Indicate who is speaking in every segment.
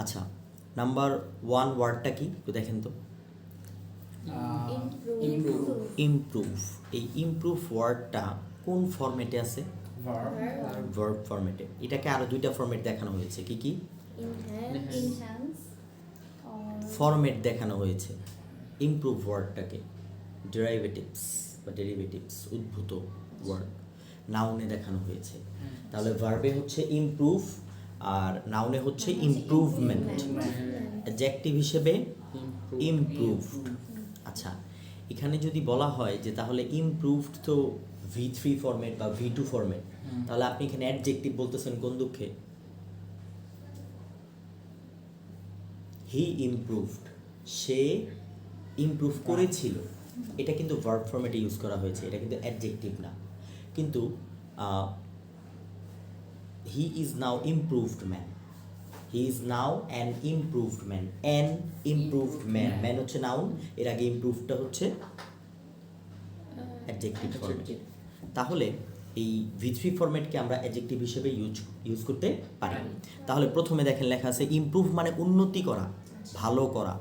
Speaker 1: আচ্ছা number one ওয়ার্ডটা কি? একটু দেখেন তো। ইমপ্রুভ এই ইমপ্রুভ ওয়ার্ডটা কোন ফরম্যাটে আছে? ভার্ব ফরম্যাটে এটাকে আরও দুইটা ফরম্যাট দেখানো হয়েছে। কি কি? ফরম্যাট দেখানো হয়েছে। ইমপ্রুভ ওয়ার্ডটাকে ডেরাইভেটিভস বা ডেরিভেটিভস উদ্ভূত ওয়ার্ড নাউনে দেখানো হয়েছে। তাহলে ভার্বে হচ্ছে ইমপ্রুভ আর নাউনে হচ্ছে ইমপ্রুভমেন্ট অ্যাডজেক্টিভ হিসেবে ইমপ্রুভ আচ্ছা এখানে যদি বলা হয় যে তাহলে ইমপ্রুভড তো ভি থ্রি ফরম্যাট বা ভি টু ফরম্যাট তাহলে আপনি এখানে অ্যাডজেক্টিভ বলতেছেন কোন দুঃখে? হি ইমপ্রুভড সে ইমপ্রুভ করেছিল। এটা কিন্তু ভার্ব ফর্মেটে ইউজ করা হয়েছে, এটা কিন্তু অ্যাডজেক্টিভ না। কিন্তু he is now improved man he is now an improved man an improved man man হচ্ছে নাউন এর আগে ইমপ্রুভডটা হচ্ছে অ্যাডজেক্টিভ ফরম্যাট তাহলে এই ভি থ্রি ফরম্যাটকে আমরা অ্যাডজেক্টিভ হিসেবে ইউজ ইউজ করতে পারি। তাহলে প্রথমে দেখেন লেখা আছে ইমপ্রুভ মানে উন্নতি করা ভালো করা।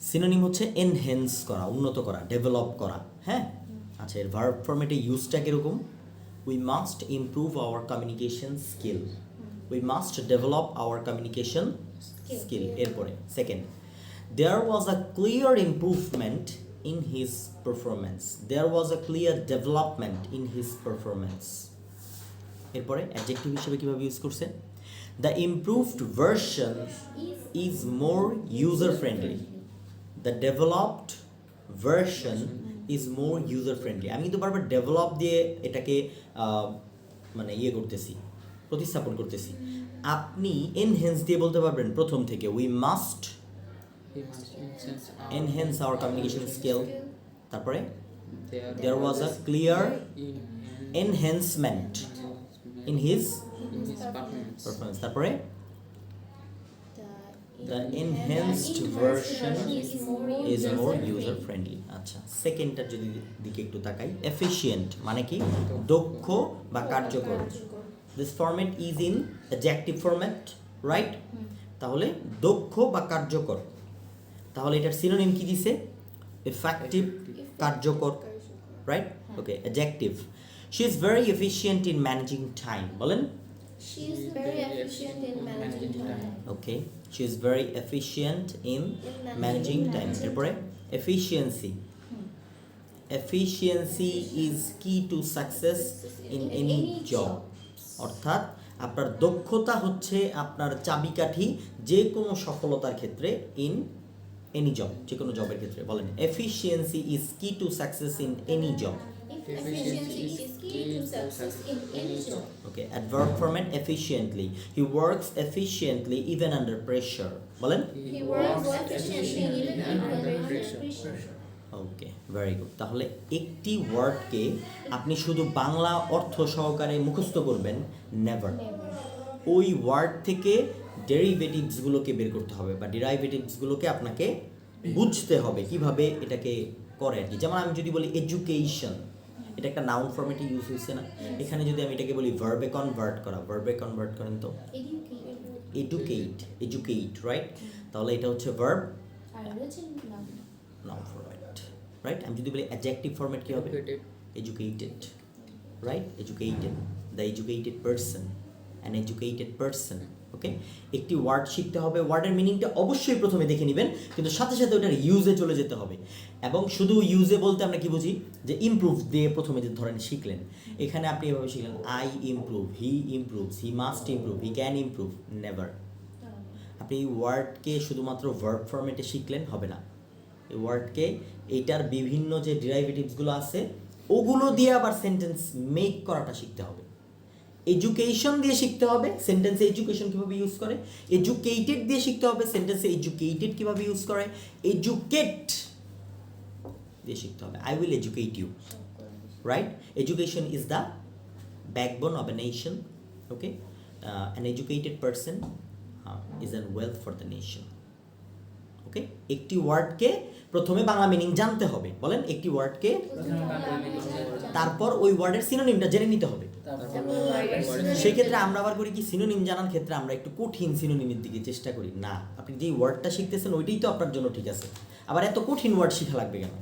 Speaker 1: সিনোনিম হচ্ছে এনহেন্স করা উন্নত করা ডেভেলপ করা। হ্যাঁ? আচ্ছা এর ভার্ব ফরম্যাটে ইউজটা কীরকম? We must improve our communication skill we must develop our communication skill এরপরে second there was a clear improvement in his performance দেয়ার ওয়াজ আ ক্লিয়ার ডেভেলপমেন্ট ইন হিজ পারফরমেন্স এরপরে অ্যাডজেক্টিভ হিসেবে কীভাবে ইউজ করছে the improved version is more user friendly the developed version is more user friendly আমি কিন্তু বারবার ডেভেলপ দিয়ে এটাকে মানে ইয়ে করতেছি প্রতিস্থাপন করতেছি। আপনি এনহেন্স দিয়ে বলতে পারবেন প্রথম থেকে। We must enhance our communication skill তারপরে there was a clear enhancement in his. Performance তারপরে
Speaker 2: the
Speaker 1: The enhanced is more user
Speaker 2: user
Speaker 1: friendly আচ্ছা সেকেন্ডটার যদি দিকে একটু তাকাই এফিশিয়েন্ট মানে কি? দক্ষ বা কার্যকর। This format is in adjective format right তাহলে দক্ষ বা কার্যকর। তাহলে এটার সিনোনিম কি দিছে? এফেক্টিভ কার্যকর right okay adjective she is very efficient in managing time বলেন।
Speaker 2: She is very efficient in managing time.
Speaker 1: Okay she is very efficient in managing time এরপরে efficiency efficiency is key to success in any job অর্থাৎ আপনার দক্ষতা হচ্ছে আপনার চাবিকাঠি যে কোনো সফলতার ক্ষেত্রে ইন এনি জব যে কোনো জবের ক্ষেত্রে। বলেন efficiency is key to success in any job
Speaker 2: Efficiency is key to success in any job.
Speaker 1: Okay, adverb format efficiently. He works efficiently even under pressure. বলেন
Speaker 2: He works efficiently even under pressure.
Speaker 1: Okay very good তাহলে একটি ওয়ার্ডকে আপনি শুধু বাংলা অর্থ সহকারে মুখস্থ করবেন never ওই ওয়ার্ড থেকে ডেরিভেটিভসগুলোকে বের করতে হবে বা ডেরাইভেটিভসগুলোকে আপনাকে বুঝতে হবে কীভাবে এটাকে করে আর কি যেমন আমি যদি বলি এডুকেশন এটা একটা নাউন ফর্মেটে ইউজ হয়েছে না। এখানে যদি আমি এটাকে বলি ভার্বে কনভার্ট করা ভার্বে কনভার্ট করেন তো? এডুকেট এডুকেট রাইট তাহলে এটা হচ্ছে ভার্ব. নাউন ফরম্যাট রাইট আমি যদি বলি অ্যাডজেক্টিভ ফর্মেট কি হবে? Educated right educated the educated person an educated person okay একটি ওয়ার্ড শিখতে হবে। ওয়ার্ডের মিনিংটা অবশ্যই প্রথমে দেখে নেবেন, কিন্তু সাথে সাথে ওটার ইউজে চলে যেতে হবে। এবং শুধু ইউজে বলতে আমরা কি বুঝি? যে ইমপ্রুভ দিয়ে প্রথমে যে ধরেন শিখলেন। এখানে আপনি এভাবে শিখলেন I improve he improves he must improve he can improve never আপনি এই ওয়ার্ডকে শুধুমাত্র ভার্ব ফর্মেটে শিখলেন, হবে না। এই ওয়ার্ডকে এইটার বিভিন্ন যে ডিরাইভেটিভসগুলো আছে, ওগুলো দিয়ে আবার সেন্টেন্স মেক করাটা শিখতে হবে। এডুকেশন দিয়ে শিখতে হবে সেন্টেন্সে এডুকেশন কীভাবে ইউজ করে এডুকেটেড দিয়ে শিখতে হবে সেন্টেন্সে এডুকেটেড কীভাবে ইউজ করে এডুকেট দিয়ে শিখতে হবে I will educate you the backbone of a nation. Okay, uh, an educated person uh, is a wealth for the nation. Okay. Okay একটি ওয়ার্ডকে প্রথমে বাংলা মিনিং জানতে হবে। বলেন, একটি ওয়ার্ডকে তারপর ওই ওয়ার্ডের সিনোনিমটা জেনে নিতে হবে। সেই ক্ষেত্রে আমরা আবার করি কি সিনোনিম জানার ক্ষেত্রে আমরা একটু কঠিন সিনোনিমের দিকে চেষ্টা করি। না, আপনি যেই ওয়ার্ডটা শিখতেছেন, ওইটাই তো আপনার জন্য ঠিক আছে। আবার এত কঠিন ওয়ার্ড শেখা লাগবে কেন?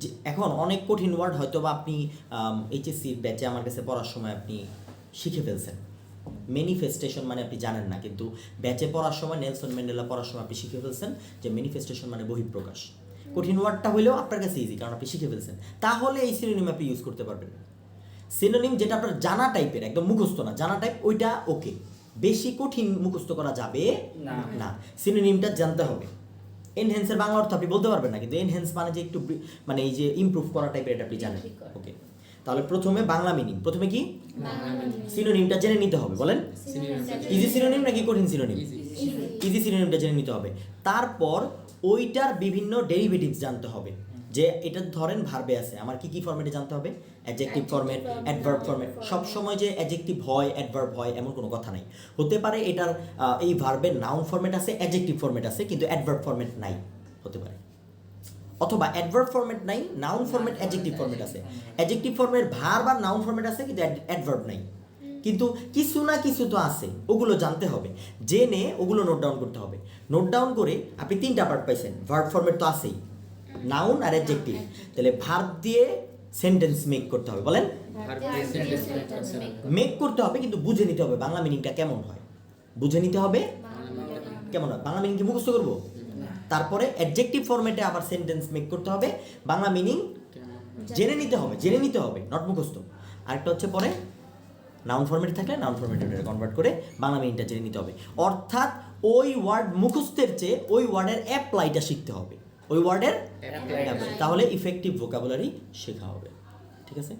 Speaker 1: যে এখন অনেক কঠিন ওয়ার্ড হয়তো বা আপনি এইচএসসির ব্যাচে আমার কাছে পড়ার সময় আপনি শিখে ফেলছেন। ম্যানিফেস্টেশন মানে আপনি জানেন না কিন্তু ব্যাচে পড়ার সময় নেলসন ম্যান্ডেলা পড়ার সময় আপনি শিখে ফেলছেন যে ম্যানিফেস্টেশন মানে বহিঃপ্রকাশ। কঠিন ওয়ার্ডটা হলেও আপনার কাছে ইজি কারণ আপনি শিখে ফেলছেন। তাহলে এই সিনোনিম আপনি ইউজ করতে পারবেন। সিনোনিম যেটা আপনার জানা টাইপের একদম মুখস্থ না জানা টাইপ ওইটা ওকে বেশি কঠিন মুখস্থ করা যাবে
Speaker 3: না।
Speaker 1: সিনোনিমটা জানতে হবে। এনহ্যান্সের বাংলা অর্থ আপনি বলতে পারবেন না কিন্তু এনহ্যান্স মানে যে একটু মানে এই যে ইমপ্রুভ করা টাইপের এটা আপনি জানেন। ওকে তাহলে প্রথমে বাংলা মিনিং প্রথমে কি? সিনোনিমটা জেনে নিতে হবে বলেন। ইজি সিনোনিম নাকি কঠিন সিনোনিম ইজি সিনোনিমটা জেনে নিতে হবে। তারপর ওইটার বিভিন্ন ডেরিভেটিভস জানতে হবে যে এটা ধরেন ভার্বে আছে। আমার কি কি ফরম্যাটে জানতে হবে? অ্যাডজেক্টিভ ফরম্যাট অ্যাডভার্ব ফরম্যাট সব সময় যে অ্যাডজেক্টিভ হয় অ্যাডভার্ব হয় এমন কোনো কথা নাই। হতে পারে এটার এই ভার্বের নাউন ফর্মেট আছে অ্যাডজেক্টিভ ফরম্যাট আছে কিন্তু অ্যাডভার্ব ফরম্যাট নাই। হতে পারে। অথবা অ্যাডভার্ব ফরম্যাট নাই নাউন ফরম্যাট অ্যাডজেক্টিভ ফরম্যাট আছে। অ্যাডজেক্টিভ ফর্মের ভার বা নাউন ফরম্যাট আছে কিন্তু অ্যাডভার্ব নাই। কিন্তু কিছু না কিছু তো আছে ওগুলো জানতে হবে। জেনে ওগুলো নোট ডাউন করতে হবে। নোট ডাউন করে আপনি তিনটা পার্ট পাইছেন ভার্ব ফর্মেট তো আছেই। নাউন আর অ্যাডজেক্টিভ তাহলে ভার্ব দিয়ে সেন্টেন্স মেক করতে হবে বলেন? মেক করতে হবে। কিন্তু বুঝে নিতে হবে বাংলা মিনিংটা কেমন হয়। বুঝে নিতে হবে? কেমন হয়? বাংলা মিনিং কি মুখস্থ করব? তারপরে অ্যাডজেক্টিভ ফরম্যাটে আবার সেন্টেন্স মেক করতে হবে। বাংলা মিনিং জেনে নিতে হবে জেনে নিতে হবে নট মুখস্থ। আরেকটা হচ্ছে পরে নাউন ফরম্যাট থাকলে নাউন ফরম্যাটে কনভার্ট করে বাংলা মিনিংটা জেনে নিতে হবে। অর্থাৎ ওই ওয়ার্ড মুখস্থের চেয়ে ওই ওয়ার্ডের অ্যাপ্লাইটা শিখতে হবে। ওই ওয়ার্ডের তাহলে ইফেক্টিভ ভোকাবুলারি শেখা হবে। ঠিক আছে?